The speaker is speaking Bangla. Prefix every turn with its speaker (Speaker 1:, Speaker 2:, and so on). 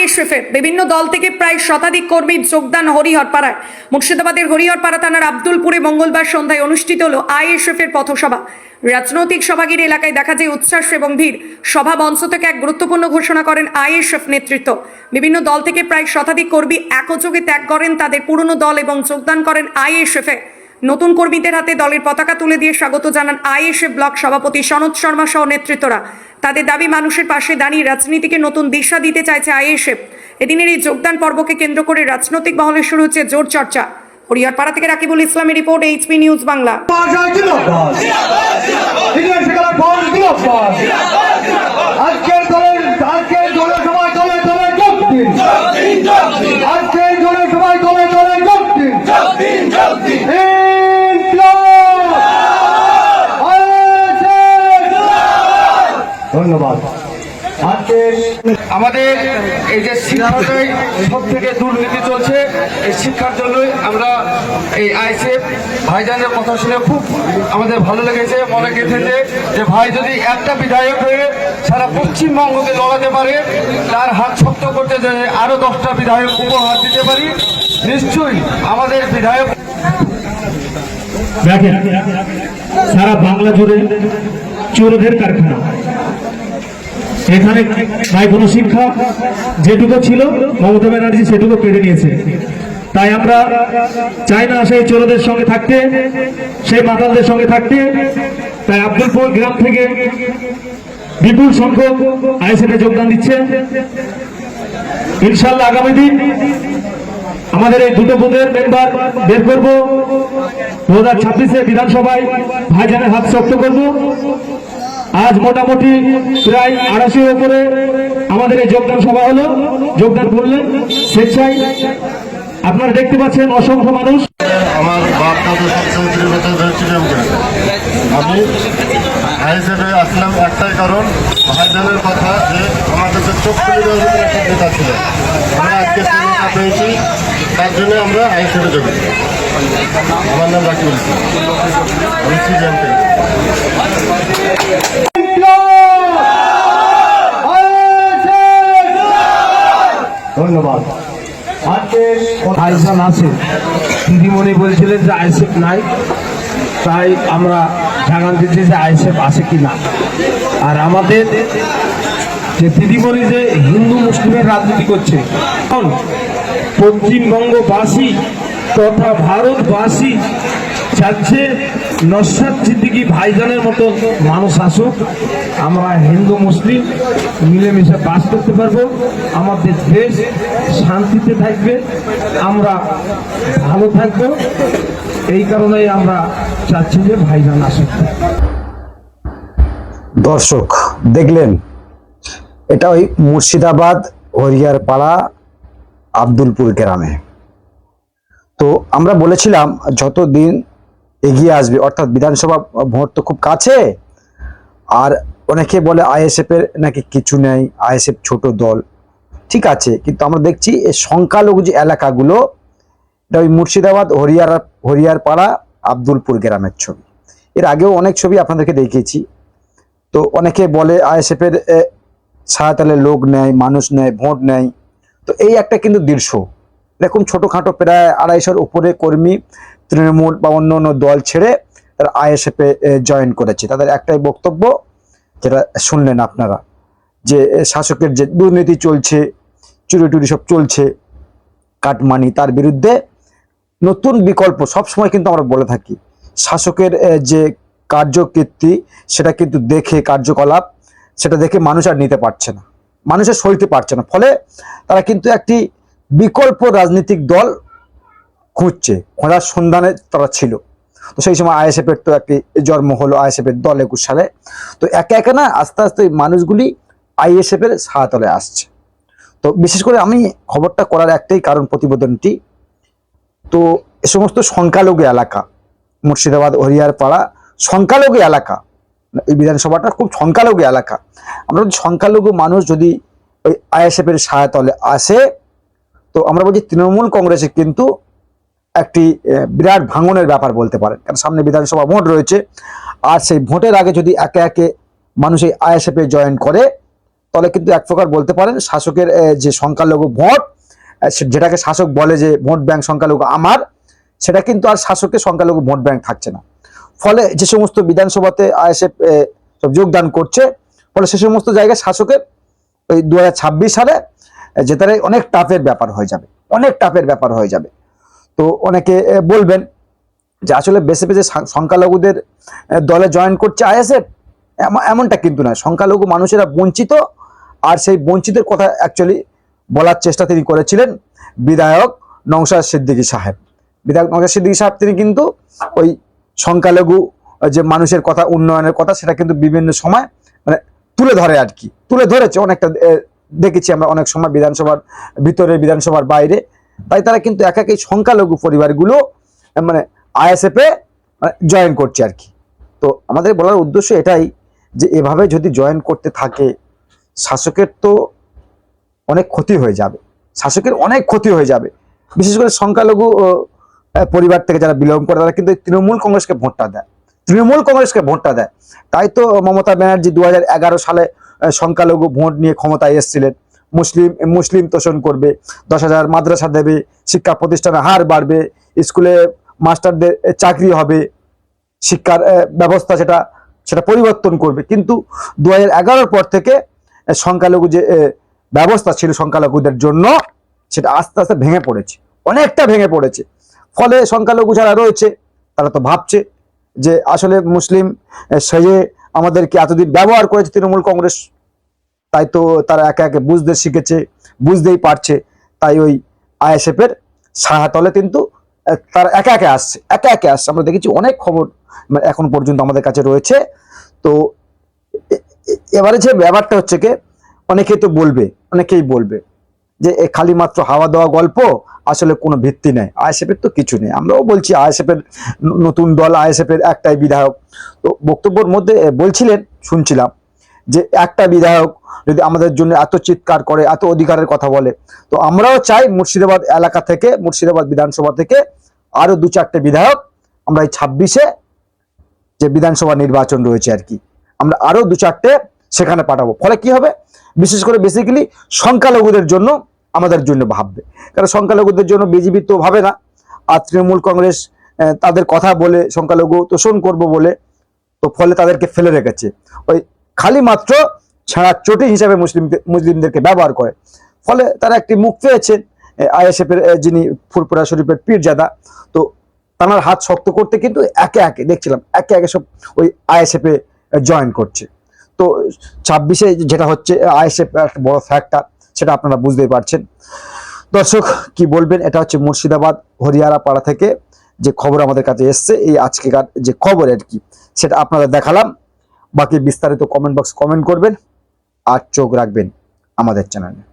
Speaker 1: আইএসএফ এর বিভিন্ন দল থেকে প্রায় শতাধিক কর্মীর যোগদান হরিহরপাড়ায়। মুর্শিদাবাদের হরিহরপাড়া থানার আব্দুলপুরে মঙ্গলবার সন্ধ্যায় অনুষ্ঠিত হল আইএসএফ এর পথসভা। রাজনৈতিক সভাগিরি এলাকায় দেখা যায় উচ্ছ্বাস এবং ভিড়। সভা মঞ্চ থেকে এক গুরুত্বপূর্ণ ঘোষণা করেন আইএসএফ নেতৃত্ব। বিভিন্ন দল থেকে প্রায় শতাধিক কর্মী একযোগে ত্যাগ করেন তাদের পুরনো দল এবং যোগদান করেন আইএসএফ। নতুন কর্মীদের হাতে দলের পতাকা তুলে দিয়ে স্বাগত জানান আইএসএফ ব্লক সভাপতি সনদ শর্মা সহ নেতৃত্বরা। তাদের দাবি মানুষের পাশে দাঁড়িয়ে রাজনীতিকে নতুন দিশা দিতে চাইছে আইএসএফ। এদিনের এই যোগদান পর্বকে কেন্দ্র করে রাজনৈতিক মহলে শুরু হচ্ছে জোর চর্চা। হরিয়ারপাড়া থেকে রাকিবুল ইসলামের report HP news Bangla
Speaker 2: Baja Ginobas. ইংরেজ খেলার বল Ginobas. আজকের দলের আজকের দলের সবাই দলে দলে যোগ দিন আজকের দলের সবাই দলে দলে যোগ দিন ইনকলাব! আইএসএফ! ধন্যবাদ আজকের
Speaker 3: আমাদের এই যে শিক্ষাটাই সব থেকে দুর্নীতি চলছে, এই শিক্ষার জন্যই আমরা এই আইসিএফ ভাইজানের কথা শুনে খুব আমাদের ভালো লেগেছে, মনে গেঁথেছে যে ভাই যদি একটা বিধায়ক হয়ে সারা পশ্চিমবঙ্গকে লড়াতে পারে, তার হাত শক্ত করতে যে আরও দশটা বিধায়ক উপহার দিতে পারি, নিশ্চয়ই আমাদের বিধায়ক
Speaker 4: দেখেন, সারা বাংলা জুড়ে চোরদের কারখানা। এখানে নাই কোনো শিক্ষা যেটুকু ছিল, মমতা ব্যানার্জি সেটুকু কেড়ে নিয়েছে। তাই আমরা চাই না সেই চোরদের সঙ্গে থাকতে, সেই মাতালদের সঙ্গে থাকতে। তাই আব্দুলপুর গ্রাম থেকে বিপুল সংখ্যক আইসিতে যোগদান দিচ্ছে। ইনশাল্লাহ আগামী দিন আমাদের এই দুটো বুথের মেম্বার বের করব। দু হাজার ছাব্বিশে বিধানসভায় ভাইজানের হাত শক্ত করব। আজ মোটামুটি প্রায় আড়াইশোর উপরে আমাদের এই যোগদান সভা হলো। যোগদান করলেন স্বেচ্ছায়। আপনারা দেখতে পাচ্ছেন অসংখ্য মানুষ।
Speaker 5: আমার বাপ দাদু ধরেছিলাম আমি আইসেফে আসলাম একটাই কারণ, ভাইজানের কথা যে আমাদের যে চোখ খুলে একটা নেতা ছিল। আমরা আজকে সেই পেয়েছি, তার জন্য আমরা আইসেফে যোগ দিই। আমার নাম রাকিবুল আমি
Speaker 2: ধন্যবাদ। আজকের
Speaker 6: ভাইজান আছে দিদিমণি বলছিলেন যে আইসেফ নাই। তাই আমরা জানান দিচ্ছি যে আইসেফ আছে কি না। আর আমাদের যে দিদিমণি যে হিন্দু মুসলিমের রাজনীতি করছে পশ্চিমবঙ্গবাসী তথা ভারতবাসী চাচ্ছে নস্বাদ সিদ্দিকি ভাইজানের মতো মানুষ আসুক। আমরা হিন্দু, মুসলিম মিলেমিশে বাস করতে পারব। আমাদের দেশ শান্তিতে থাকবে। আমরা ভালো থাকব। এই কারণেই আমরা চাচ্ছি যে ভাইজান আসুক।
Speaker 7: দর্শক, দেখলেন, এটা ওই মুর্শিদাবাদ হরিয়ার পাড়া আব্দুলপুর গ্রামে। তো আমরা বলেছিলাম যত দিন এগিয়ে আসবে। অর্থাৎ বিধানসভা ভোট তো খুব কাছে। আর অনেকে বলে আইএসএফ এর নাকি কিছু নেই আইএসএফ ছোট দল। ঠিক আছে কিন্তু আমরা দেখছি এই সংখ্যালঘু যে এলাকাগুলো এটা ওই মুর্শিদাবাদ হরিয়ার হরিয়ার পাড়া আব্দুলপুর গ্রামের ছবি। এর আগেও অনেক ছবি আপনাদেরকে দেখিয়েছি। তো অনেকে বলে আইএসএফ এর এ, ছায়াতলে লোক নেয় মানুষ নেয় ভোট নেয় তো এই একটা কিন্তু দৃশ্য। এরকম ছোটোখাটো প্রায় আড়াইশোর উপরে কর্মী তৃণমূল বা অন্য অন্য দল ছেড়ে তারা আইএসএফ জয়েন করেছে। তাদের একটাই বক্তব্য, যেটা শুনলেন আপনারা, যে শাসকের যে দুর্নীতি চলছে চুরি টুরি সব চলছে, কাটমানি, তার বিরুদ্ধে নতুন বিকল্প সব সময় কিন্তু আমরা বলে থাকি। শাসকের যে কার্যকীর্তি, সেটা কিন্তু দেখে কার্যকলাপ, সেটা দেখে মানুষ আর নিতে পারছে না। মানুষের সইতে পারছে না। ফলে তারা কিন্তু একটি বিকল্প রাজনৈতিক দল খুঁজছে খোঁজার সন্ধানে তারা ছিল। তো সেই সময় আইএসএফ এর তো একটি জন্ম হলো আইএসএফ এর দল একুশ সালে তো একে একে না আস্তে আস্তে মানুষগুলি আইএসএফ এর ছায়াতলে আসছে। তো বিশেষ করে আমি খবরটা করার একটাই কারণ প্রতিবেদনটি। তো এ সমস্ত সংখ্যালঘু এলাকা, মুর্শিদাবাদ হরিয়ার পাড়া সংখ্যালঘু এলাকা, এই বিধানসভাটা খুব সংখ্যালঘু এলাকা। আমরা বলছি সংখ্যালঘু মানুষ যদি ওই আইএসএফ এর ছায়াতলে আসে, তো আমরা বলছি তৃণমূল কংগ্রেসে কিন্তু একটি বিরাট ভাঙনের ব্যাপার বলতে পারেন। কারণ সামনে বিধানসভা ভোট রয়েছে, আর সেই ভোটের আগে যদি একে একে মানুষ এই আইএসএফে জয়েন করে, তাহলে কিন্তু এক প্রকার বলতে পারেন শাসকের যে সংখ্যালঘু ভোট যেটাকে শাসক বলে যে ভোট ব্যাংক সংখ্যালঘু আমার, সেটা কিন্তু আর শাসকের সংখ্যালঘু ভোট ব্যাংক থাকছে না। ফলে যে সমস্ত বিধানসভাতে আইএসএফ যোগদান করছে, ফলে সে সমস্ত জায়গায় শাসকের ওই দু হাজার ছাব্বিশ সালে জেতারে অনেক টাফের ব্যাপার হয়ে যাবে, অনেক টাফের ব্যাপার হয়ে যাবে। তো অনেকে বলবেন যে আসলে বেছে বেছে সংখ্যালঘুদের দলে জয়েন করছে আইএসএফ এমনটা কিন্তু নয়। সংখ্যালঘু মানুষেরা বঞ্চিত আর সেই বঞ্চিতের কথা অ্যাকচুয়ালি বলার চেষ্টা তিনি করেছিলেন বিধায়ক নৌসাদ সিদ্দিকী সাহেব। বিধায়ক নৌসাদ সিদ্দিকী সাহেব তিনি কিন্তু ওই সংখ্যালঘু যে মানুষের কথা, উন্নয়নের কথা, সেটা কিন্তু বিভিন্ন সময় মানে তুলে ধরে আর কি। তুলে ধরেছে অনেকটা দেখেছি আমরা অনেক সময় বিধানসভার ভিতরে, বিধানসভার বাইরে তাই তারা কিন্তু এক একই সংখ্যালঘু পরিবারগুলো মানে আইএসএফ জয়েন করছে আর কি। তো আমাদের বলার উদ্দেশ্য এটাই যে এভাবে যদি জয়েন করতে থাকে, শাসকের তো অনেক ক্ষতি হয়ে যাবে। শাসকের অনেক ক্ষতি হয়ে যাবে। বিশেষ করে সংখ্যালঘু পরিবার থেকে যারা বিলং করে, তারা কিন্তু তৃণমূল কংগ্রেসকে ভোটটা দেয়। তৃণমূল কংগ্রেসকে ভোটটা দেয়। তাই তো মমতা ব্যানার্জি দু হাজার এগারো সালে সংখ্যালঘু ভোট নিয়ে ক্ষমতায় এসেছিলেন। মুসলিম মুসলিম তোষণ করবে। দশ হাজার মাদ্রাসা দেবে, শিক্ষা প্রতিষ্ঠানের হার বাড়বে, স্কুলে মাস্টারদের চাকরি হবে, শিক্ষার ব্যবস্থা সেটা সেটা পরিবর্তন করবে। কিন্তু দু হাজার পর থেকে সংখ্যালঘু যে ব্যবস্থা ছিল সংখ্যালঘুদের জন্য, সেটা আস্তে আস্তে ভেঙে পড়েছে। অনেকটা ভেঙে পড়েছে। ফলে সংখ্যালঘু যারা রয়েছে, তারা তো ভাবছে যে আসলে মুসলিম সেজে আমাদেরকে এতদিন ব্যবহার করেছে তৃণমূল কংগ্রেস তাই তো তারা একে একে বুঝতে শিখেছে, বুঝতেই পারছে। তাই ওই আইএসএফ এর সাহাতলে কিন্তু তারা একে একে আসছে, একে একে আসছে। আমরা দেখেছি অনেক খবর এখন পর্যন্ত আমাদের কাছে রয়েছে। তো এবারে যে ব্যাপারটা হচ্ছে কি, অনেকেই তো বলবে, অনেকেই বলবে যে খালি মাত্র হাওয়া দেওয়া গল্প, আসলে কোনো ভিত্তি নেই। আইএসএফ এর তো কিছু নেই। আমরাও বলছি আইএসএফ এর নতুন দল আইএসএফ এর একটাই বিধায়ক। তো বক্তব্যের মধ্যে বলছিলেন, শুনছিলাম। যে একটা বিধায়ক যদি আমাদের জন্য এত চিৎকার করে, এত অধিকারের কথা বলে, তো আমরাও চাই মুর্শিদাবাদ এলাকা থেকে, মুর্শিদাবাদ বিধানসভা থেকে আরও দু চারটে বিধায়ক আমরা এই ছাব্বিশে যে বিধানসভা নির্বাচন রয়েছে আর কি, আমরা আরও দু চারটে সেখানে পাঠাবো। ফলে কি হবে? বিশেষ করে বেসিক্যালি সংখ্যালঘুদের জন্য আমাদের জন্য ভাববে। কারণ সংখ্যালঘুদের জন্য বিজেপি তো ভাবে না। আর তৃণমূল কংগ্রেস তাদের কথা বলে সংখ্যালঘু তোষণ করব বলে, তো ফলে তাদেরকে ফেলে রেখেছে। ওই খালি মাত্র ছাড়া চটি হিসাবে মুসলিম মুসলিমদেরকে ব্যবহার করে। ফলে তারা একটি মুখ পেয়েছেন আইএসএফ এর যিনি ফুরপুরা শরীফের পীরজাদা। তো তার হাত শক্ত করতে কিন্তু একে একে, দেখছিলাম, একে একে সব ওই আইএসএফ জয়েন করছে। তো ছাব্বিশে যেটা হচ্ছে আইএসএফ একটা বড় ফ্যাক্টর সেটা আপনারা বুঝতেই পারছেন। দর্শক, কি বলবেন? এটা হচ্ছে মুর্শিদাবাদ হরিয়ারা পাড়া থেকে যে খবর আমাদের কাছে এসছে, এই আজকেকার যে খবর আর কি, সেটা আপনারা দেখালাম। বাকি বিস্তারিত কমেন্ট বক্স কমেন্ট করবেন আর চোখ রাখবেন আমাদের চ্যানেলে